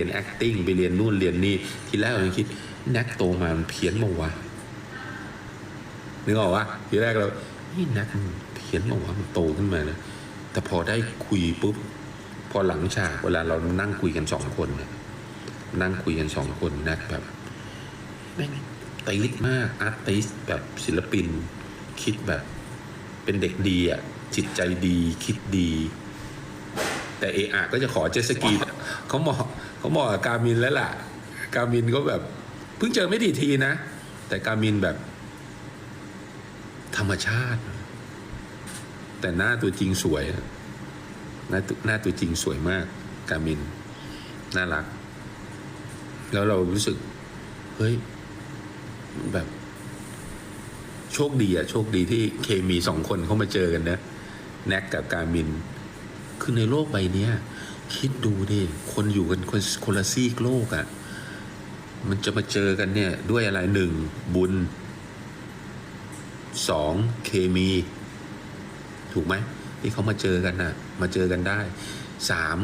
เรียน acting ไปเรียนนู่นเรียนนี่ทีแรกเราคิดแน็กโตมามันเพี้ยนมาวะนึกออกวะทีแรกเรานี่แน็กมันเพี้ยนมาวะมันโตขึ้นมานะแต่พอได้คุยปุ๊บพอหลังฉากเวลาเรานั่งคุยกันสองคนเนี่ยนั่งคุยกันสองคนแน็กแบบแม่งตีลิกมากอาร์ติสแบบศิลปิน คิดแบบ เป็นเด็กดีอะจิตใจดีคิดดี แต่เออะก็จะขอเจตสกีเขาเหมาะเขาเหมาะกับการมินแล้วล่ะ การมินก็แบบเพิ่งเจอไม่ดีทีนะ แต่การมินแบบ ธรรมชาติ แต่หน้าตัวจริงสวยอะหน้าตัวหน้าตัวจริงสวยมากการมิน น่ารัก แล้วเรารู้สึก เฮ้ย แบบ โชคดีอะโชคดีที่เคมีสองคนเข้ามาเจอกันนะแน็กกับการมิน คือในโลกใบเนี้ยคิดดูดิคนอยู่กันคนคนละซีกโลกอะ่ะ มันจะมาเจอกันเนี่ย ด้วยอะไรหนึ่งบุญสองเคมี ถูกไหมที่เขามาเจอกันน่ะ มาเจอกันได้สาม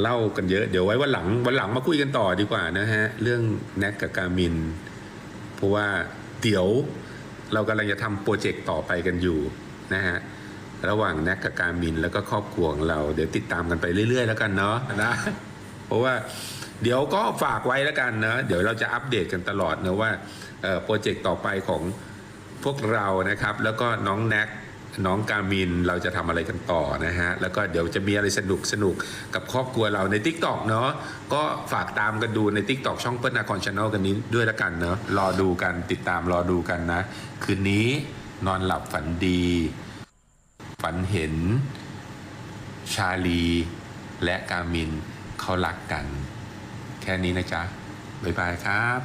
เล่ากันเยอะ เดี๋ยวไว้วันหลังวันหลังมาคุยกันต่อดีกว่านะฮะ เรื่องแน็กกับการมิน เพราะว่าเดี๋ยวเรากำลังจะทำโปรเจกต์ต่อไปกันอยู่นะฮะ ระหว่างแน็กกับการมินแล้วก็ครอบครัวของเรา เดี๋ยวติดตามกันไปเรื่อย ๆ แล้วกันเนาะนะเพราะว่าเดี๋ยวก็ฝากไว้แล้วกันนะเดี๋ยวเราจะอัปเดตกันตลอดนะว่าโปรเจกต์ต่อไปของพวกเรานะครับ แล้วก็น้องแน็กน้องการมินเราจะทำอะไรกันต่อนะฮะ แล้วก็เดี๋ยวจะมีอะไรสนุกสนุกกับครอบครัวเราใน Tik t o อกเนาะก็ฝากตามกันดูใน Tik t o อกช่องเปิ้ลนาคอนชาแนลกันนี้ด้วยล้วกันเนาะรอดูกันติดตามรอดูกันนะ คืนนี้นอนหลับฝันดี ฝันเห็นชาลีและกามินเขารักกัน แค่นี้นะจ๊ะ บ๊ายบายครับ